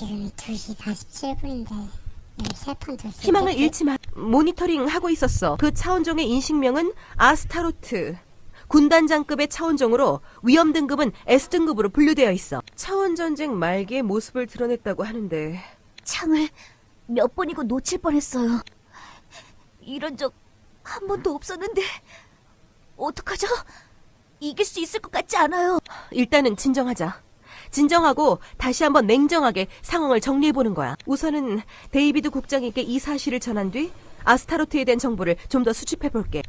지금이 2시 47분인데 세판 희망을 잃지 마. 모니터링 하고 있었어. 그 차원종의 인식명은 아스타로트. 군단장급의 차원종으로 위험 등급은 S등급으로 분류되어 있어. 차원 전쟁 말기의 모습을 드러냈다고 하는데 창을 몇 번이고 놓칠 뻔했어요. 이런 적 한 번도 없었는데 어떡하죠? 이길 수 있을 것 같지 않아요. 일단은 진정하자. 진정하고 다시 한번 냉정하게 상황을 정리해 보는 거야. 우선은 데이비드 국장에게 이 사실을 전한 뒤 아스타로트에 대한 정보를 좀 더 수집해 볼게.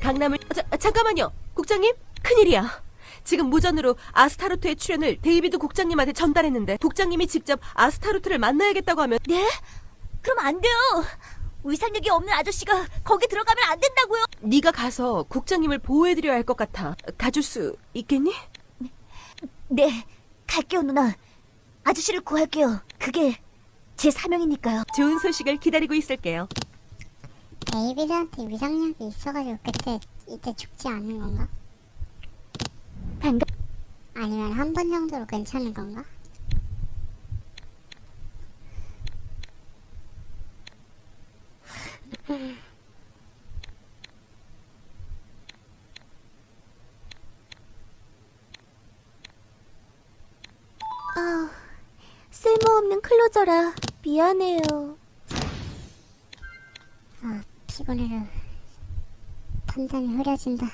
강남을 아, 자, 아, 잠깐만요. 국장님? 큰일이야. 지금 무전으로 아스타로트의 출연을 데이비드 국장님한테 전달했는데 국장님이 직접 아스타로트를 만나야겠다고 하면 네? 그럼 안 돼요. 위상력이 없는 아저씨가 거기 들어가면 안 된다고요. 네가 가서 국장님을 보호해 드려야 할 것 같아. 가줄 수 있겠니? 네, 갈게요 누나. 아저씨를 구할게요. 그게 제 사명이니까요. 좋은 소식을 기다리고 있을게요. 데이비드한테 위상력이 있어가지고 그때 이때 죽지 않는 건가? 반가. 아니면 한 번 정도로 괜찮은 건가? 아, 클로저라 미안해요. 아 피곤해서 판단이 흐려진다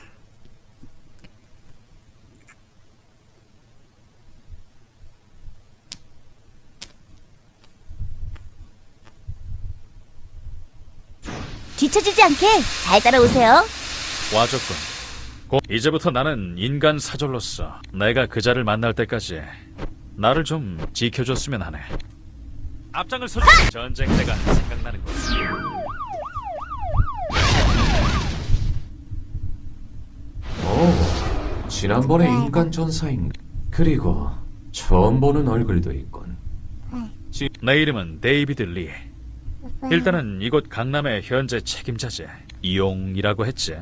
뒤처지지 않게 잘 따라오세요. 와줬군. 고- 이제부터 나는 인간 사절로서 내가 그자를 만날 때까지 나를 좀 지켜줬으면 하네. 앞장을 서는 전쟁 때가 생각나는 거야. 오, 지난번에 인간 전사인가? 그리고 처음 보는 얼굴도 있군. 내 이름은 데이비드 리. 일단은 이곳 강남의 현재 책임자지. 이용이라고 했지.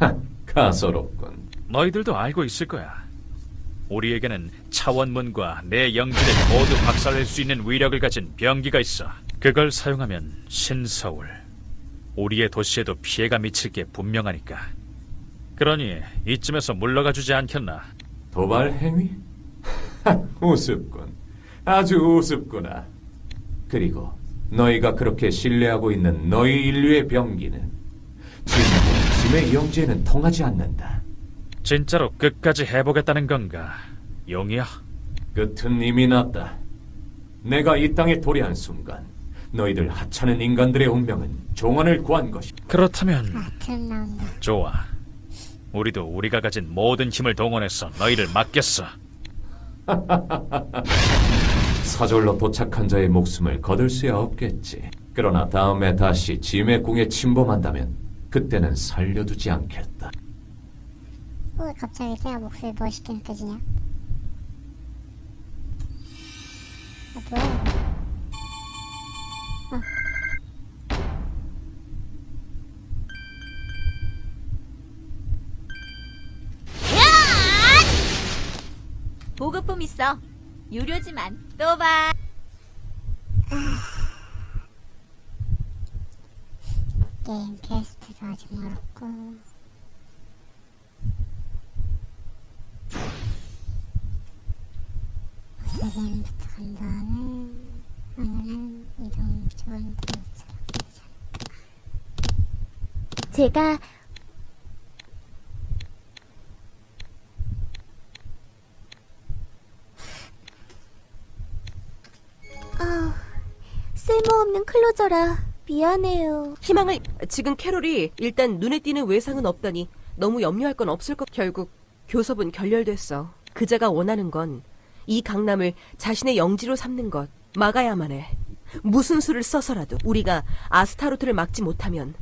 하, 가소롭군. 너희들도 알고 있을 거야. 우리에게는 차원문과 내 영지를 모두 박살낼 수 있는 위력을 가진 병기가 있어. 그걸 사용하면 신서울, 우리의 도시에도 피해가 미칠 게 분명하니까. 그러니 이쯤에서 물러가 주지 않겠나? 도발 행위? 하, 우습군. 아주 우습구나. 그리고 너희가 그렇게 신뢰하고 있는 너희 인류의 병기는 지금 짐의 영지에는 통하지 않는다. 진짜로 끝까지 해보겠다는 건가? 용이야? 끝은 이미 났다. 내가 이 땅에 도래한 순간 너희들 하찮은 인간들의 운명은 종언을 구한 것이다. 그렇다면 아 트름 나온다 좋아. 우리도 우리가 가진 모든 힘을 동원해서 너희를 막겠어. 사절로 도착한 자의 목숨을 거둘 수야 없겠지. 그러나 다음에 다시 짐의 궁에 침범한다면 그때는 살려두지 않겠다. 왜 갑자기 내가 목소리 멋있게 느껴지냐? 아 뭐야 이거 보급품 있어. 유료지만 또 봐. 게임 퀘스트도 아직 멀었고 세계인부터 간 다음에 오늘은 이동 좋은 제가 아, 쓸모없는 클로저라 미안해요. 희망을 지금 캐롤이 일단 눈에 띄는 외상은 없다니 너무 염려할 건 없을 것 결국 교섭은 결렬됐어 그자가 원하는 건 이 강남을 자신의 영지로 삼는 것 막아야만 해 무슨 수를 써서라도 우리가 아스타로트를 막지 못하면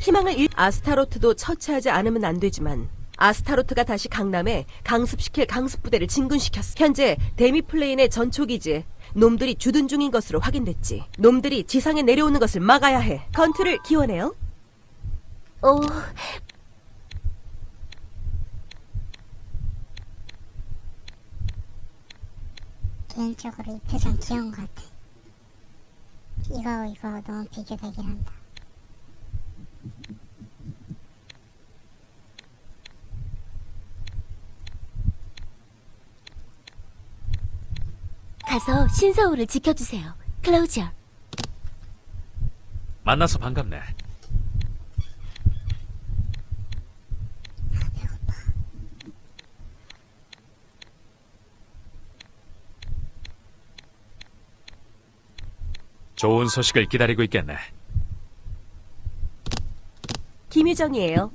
희망을 잃 아스타로트도 처치하지 않으면 안 되지만 아스타로트가 다시 강남에 강습시킬 강습부대를 진군시켰어. 현재 데미플레인의 전초기지에 놈들이 주둔 중인 것으로 확인됐지. 놈들이 지상에 내려오는 것을 막아야 해. 컨트를 기원해요. 어, 개인적으로 이 표정 귀여운 것 같아. 이거 이거 너무 비교되긴 한다. 가서 신서울을 지켜주세요. 클로저. 만나서 반갑네. 좋은 소식을 기다리고 있겠네. 김유정이에요.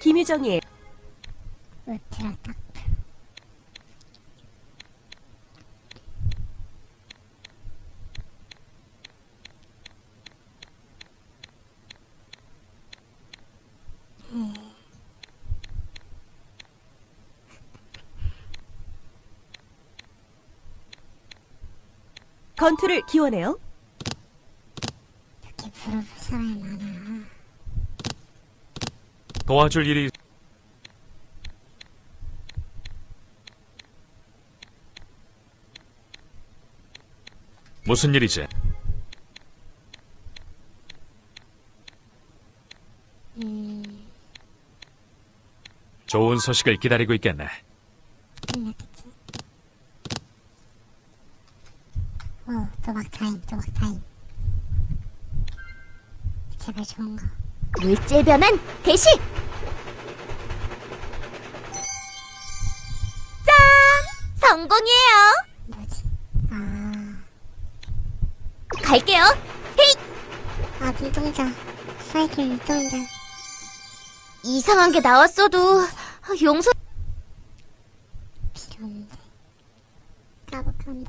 김유정이에요. 울트라 딱. 건투를 기원해요. 이렇게 물어볼 사람이 많아. 도와줄 일이 무슨 일이지? 음, 좋은 소식을 기다리고 있겠네. 끝났겠지. 오, 도박 타임, 도박 타임. 제발 좋은 거. 물질 변환 개시! 짠! 성공이에요! 뭐지? 아, 갈게요. 헤이! 아 눈동자. 사이클 눈동자. 이상한 게 나왔어도 용서 필요 없는데. 까불까불.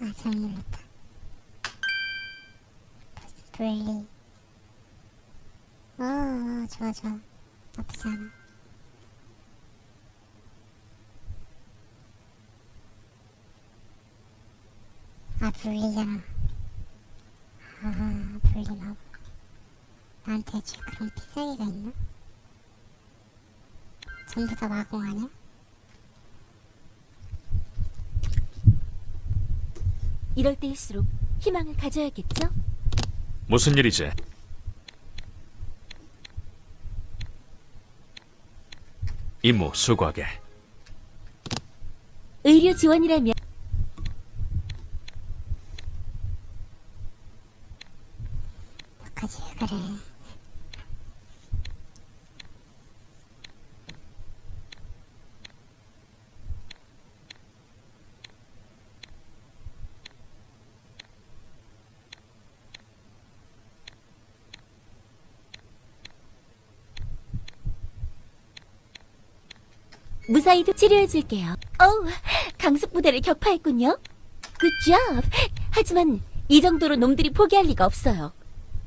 아, 잘못 눌렀 어, 어, 좋아, 좋아. 나쁘지 않아. 아, 분리잖아. 아, 분리나. 나한테 줄 그런 필살기가 있나? 전부 다 마공 아니야? 이럴 때일수록 희망을 가져야겠죠? 무슨 일이지? 임무 수고하게. 의료 지원이라면 어떡하지 왜 그래 무사히도 치료해줄게요. 어우, 강습 부대를 격파했군요. 굿잡! 하지만 이 정도로 놈들이 포기할 리가 없어요.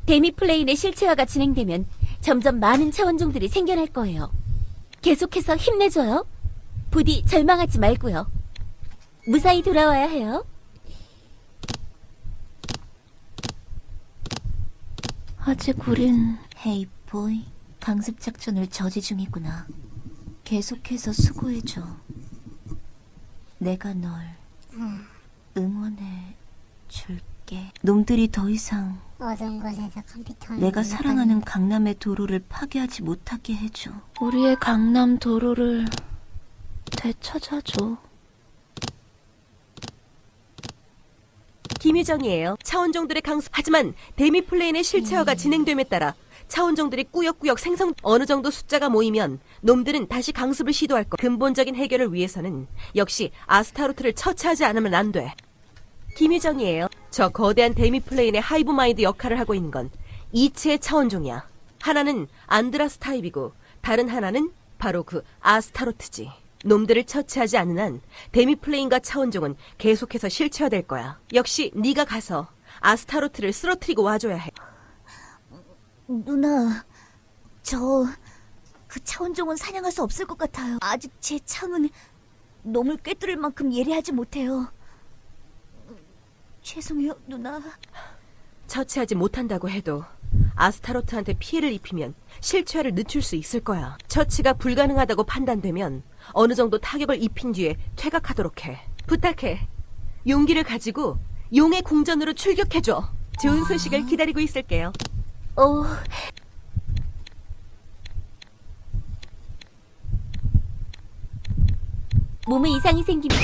데미플레인의 실체화가 진행되면 점점 많은 차원종들이 생겨날 거예요. 계속해서 힘내줘요. 부디 절망하지 말고요. 무사히 돌아와야 해요. 아직 우린 헤이 보이 강습 작전을 저지 중이구나. 계속해서 수고해줘. 내가 널 응원해 줄게. 놈들이 더 이상 어두운 곳에서 컴퓨터를 내가 사랑하는 강남의 도로를 파괴하지 못하게 해줘. 우리의 강남 도로를 되찾아줘. 김유정이에요. 차원종들의 강수. 하지만 데미 플레인의 실체화가 진행됨에 따라 차원종들이 꾸역꾸역 생성 어느 정도 숫자가 모이면 놈들은 다시 강습을 시도할 것. 근본적인 해결을 위해서는 역시 아스타로트를 처치하지 않으면 안 돼. 김유정이에요. 저 거대한 데미플레인의 하이브 마인드 역할을 하고 있는 건 이체의 차원종이야. 하나는 안드라스 타입이고 다른 하나는 바로 그 아스타로트지. 놈들을 처치하지 않는 한 데미플레인과 차원종은 계속해서 실체화될 거야. 역시 네가 가서 아스타로트를 쓰러뜨리고 와줘야 해. 누나, 저 그 차원종은 사냥할 수 없을 것 같아요. 아직 제 창은 놈을 꿰뚫을 만큼 예리하지 못해요. 죄송해요, 누나. 처치하지 못한다고 해도 아스타로트한테 피해를 입히면 실체화를 늦출 수 있을 거야. 처치가 불가능하다고 판단되면 어느 정도 타격을 입힌 뒤에 퇴각하도록 해. 부탁해. 용기를 가지고 용의 궁전으로 출격해줘. 좋은 소식을 기다리고 있을게요. 어, 몸에 이상이 생기면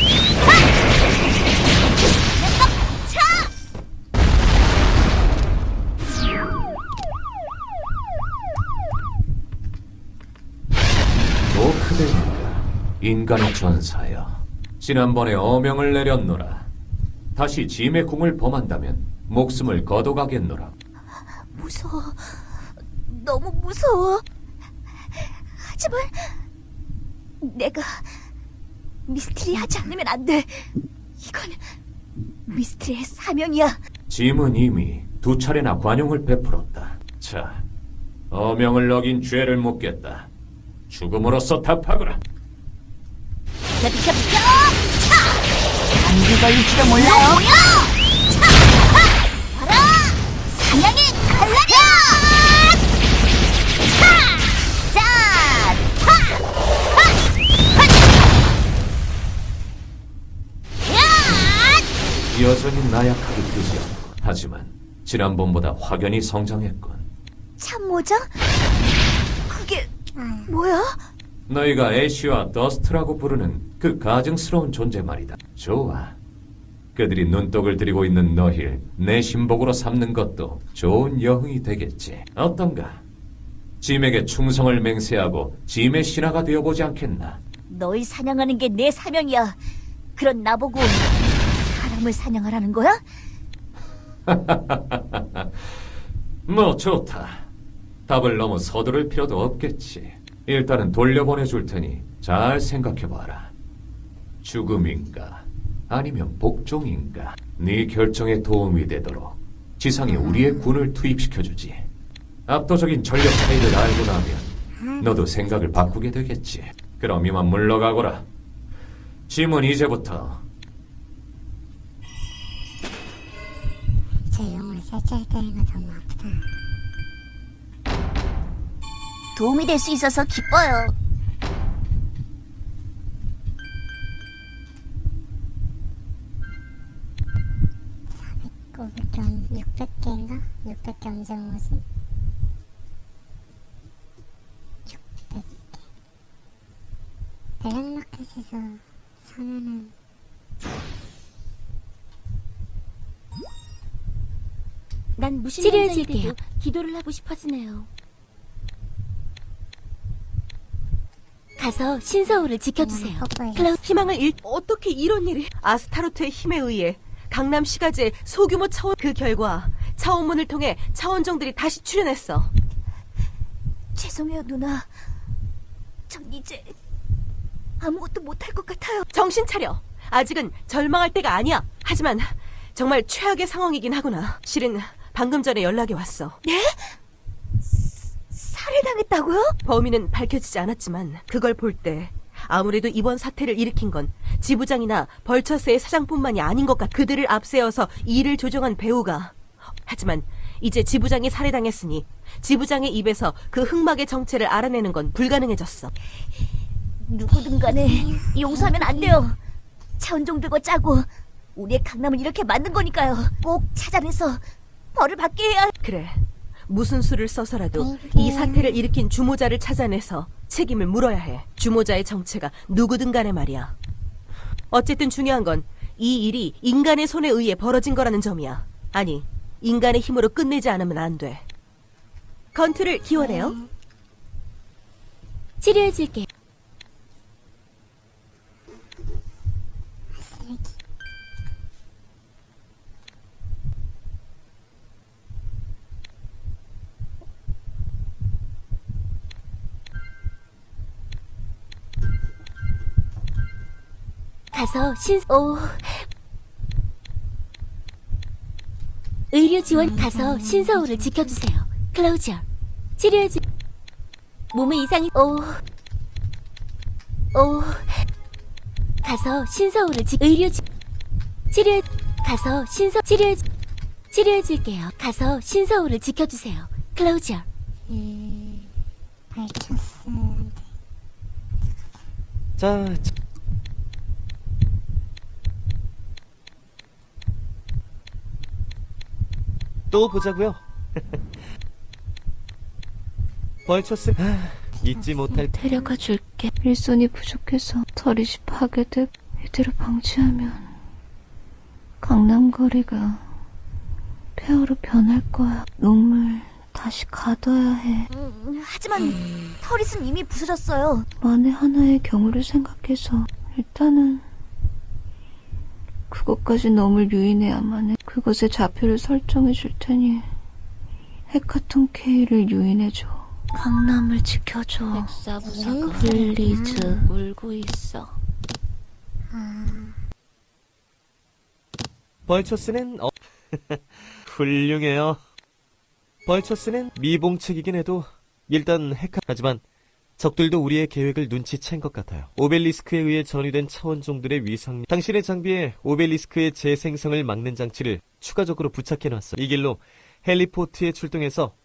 노크데인가 인간의 전사여 지난번에 어명을 내렸노라. 다시 짐의 궁을 범한다면 목숨을 거둬가겠노라 무서워. 너무 무서워. 하지만 내가 미스트리 하지 않으면 안 돼. 이건 미스트리의 사명이야. 짐은 이미 두 차례나 관용을 베풀었다 자 어명을 어긴 죄를 묻겠다 죽음으로써 답하거라 자, 비켜, 비켜! 차! 감기 걸릴지도 몰라요. 뭐야? 차! 하! 봐라! 사냥의 칼날이야! 차! 짠! 하! 하! 하! 야! 여전히 나약하게 않고 하지만 지난번보다 확연히 성장했군 참모자? 그게 아, 뭐야? 너희가 애쉬와 더스트라고 부르는 그 가증스러운 존재 말이다. 좋아. 그들이 눈독을 들이고 있는 너희를 내 신복으로 삼는 것도 좋은 여흥이 되겠지. 어떤가? 짐에게 충성을 맹세하고 짐의 신하가 되어보지 않겠나? 널 사냥하는 게 내 사명이야. 그런 나보고 사람을 사냥하라는 거야? 뭐 좋다. 답을 너무 서두를 필요도 없겠지. 일단은 돌려보내줄 테니 잘 생각해봐라. 죽음인가? 아니면 복종인가? 네 결정에 도움이 되도록 지상에 우리의 군을 투입시켜주지. 압도적인 전력 차이를 알고 나면 너도 생각을 바꾸게 되겠지. 그럼 이만 물러가거라. 짐은 이제부터 제 영을 살짝 때리는 거 너무 아프다. 도움이 될 수 있어서 기뻐요. 꼽을 좀 600개인가? 600개 언제 모으지? 600개. 블랙마켓에서 사면은 난 무슨 치료해줄게요. 기도를 하고 싶어지네요. 가서 신서울을 지켜주세요. 뽀뽀해. 클라우 희망을 잃 어떻게 이런 일이 아스타로트의 힘에 의해 강남 시가지의 소규모 차원 그 결과 차원문을 통해 차원정들이 다시 출현했어. 죄송해요 누나. 전 이제 아무것도 못할 것 같아요. 정신 차려. 아직은 절망할 때가 아니야. 하지만 정말 최악의 상황이긴 하구나. 실은 방금 전에 연락이 왔어. 살해당했다고요? 범인은 밝혀지지 않았지만 그걸 볼 때 아무래도 이번 사태를 일으킨 건 지부장이나 벌처스의 사장뿐만이 아닌 것 같. 그들을 앞세워서 일을 조정한 배우가. 하지만 이제 지부장이 살해당했으니 지부장의 입에서 그 흑막의 정체를 알아내는 건 불가능해졌어. 누구든 간에 용서하면 안 돼요. 차원종들과 짜고 우리의 강남을 이렇게 만든 거니까요. 꼭 찾아내서 벌을 받게 해야 그래. 무슨 수를 써서라도 이 사태를 일으킨 주모자를 찾아내서 책임을 물어야 해. 주모자의 정체가 누구든 간에 말이야. 어쨌든 중요한 건 이 일이 인간의 손에 의해 벌어진 거라는 점이야. 아니, 인간의 힘으로 끝내지 않으면 안 돼. 건투를 기원해요. 치료해줄게 가서 신, 오. 의료 지원 가서 신서울을 지켜주세요. 클로저. 치료해주, 몸에 이상이, 오. 오. 가서 신서울을 지, 의료 지, 치료, 가서 신서, 치료해, 치료해줄게요. 가서 신서울을 지켜주세요. 클로저. 음, 발쳤어. 자, 자. 또 보자고요. 벌초스 아, 잊지 못할 데려가 줄게. 일손이 부족해서 털이시 파괴돼 이대로 방치하면 강남거리가 폐허로 변할 거야. 놈을 다시 가둬야 해. 음, 하지만 터릿은 이미 부서졌어요. 만에 하나의 경우를 생각해서 일단은 그것까지 놈을 유인해야만 해. 그것의 좌표를 설정해 줄 테니 헤카톤 K를 유인해 줘. 강남을 지켜줘. 백사부사가 플리즈 울고 있어. 벌초스는 어... 훌륭해요. 벌초스는 미봉책이긴 해도 일단 핵 하지만 적들도 우리의 계획을 눈치챈 것 같아요. 오벨리스크에 의해 전이된 차원종들의 위상 당신의 장비에 오벨리스크의 재생성을 막는 장치를 추가적으로 부착해놨어. 이 길로 헬리포트에 출동해서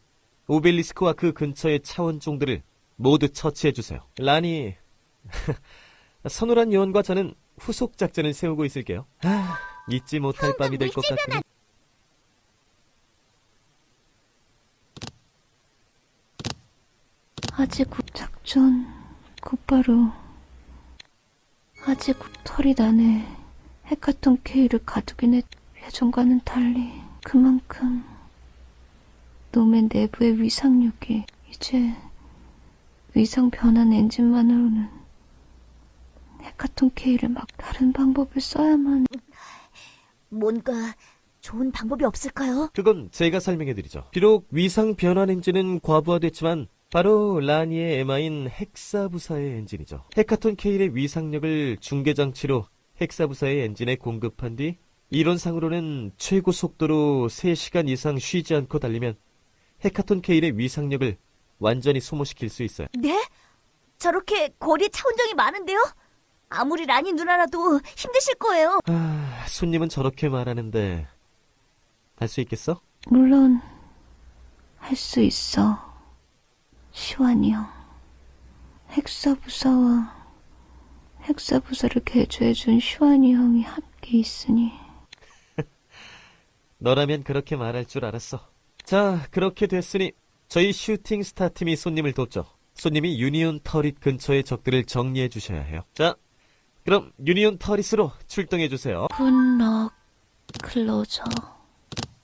오벨리스크와 그 근처의 차원종들을 모두 처치해주세요. 라니 선우란 요원과 저는 후속 작전을 세우고 있을게요. 아, 잊지 못할 밤이 될 것 같군 아직 곧 작전 곧바로 아직 곧 털이 나네 헤카톤 K를 가두긴 했 예전과는 달리 그만큼 놈의 내부의 위상력이 이제 위상 변환 엔진만으로는 헤카톤 K를 막 다른 방법을 써야만 뭔가 좋은 방법이 없을까요? 그건 제가 설명해드리죠. 비록 위상 변환 엔진은 과부하됐지만 바로 라니의 에마인 헥사부사의 엔진이죠. 헤카톤 케일의 위상력을 중계장치로 헥사부사의 엔진에 공급한 뒤 이론상으로는 최고 속도로 3시간 이상 쉬지 않고 달리면 헤카톤 케일의 위상력을 완전히 소모시킬 수 있어요. 네? 저렇게 거리에 차원정이 많은데요? 아무리 라니 누나라도 힘드실 거예요. 아, 손님은 저렇게 말하는데 할 수 있겠어? 물론 할 수 있어. 시완이 형. 헥사부사와 헥사부사를 개조해준 시완이 형이 함께 있으니 너라면 그렇게 말할 줄 알았어. 자, 그렇게 됐으니 저희 슈팅 스타 팀이 손님을 돕죠. 손님이 유니온 터릿 근처의 적들을 정리해 주셔야 해요. 자, 그럼 유니온 터릿으로 출동해 주세요. 굿럭 클로저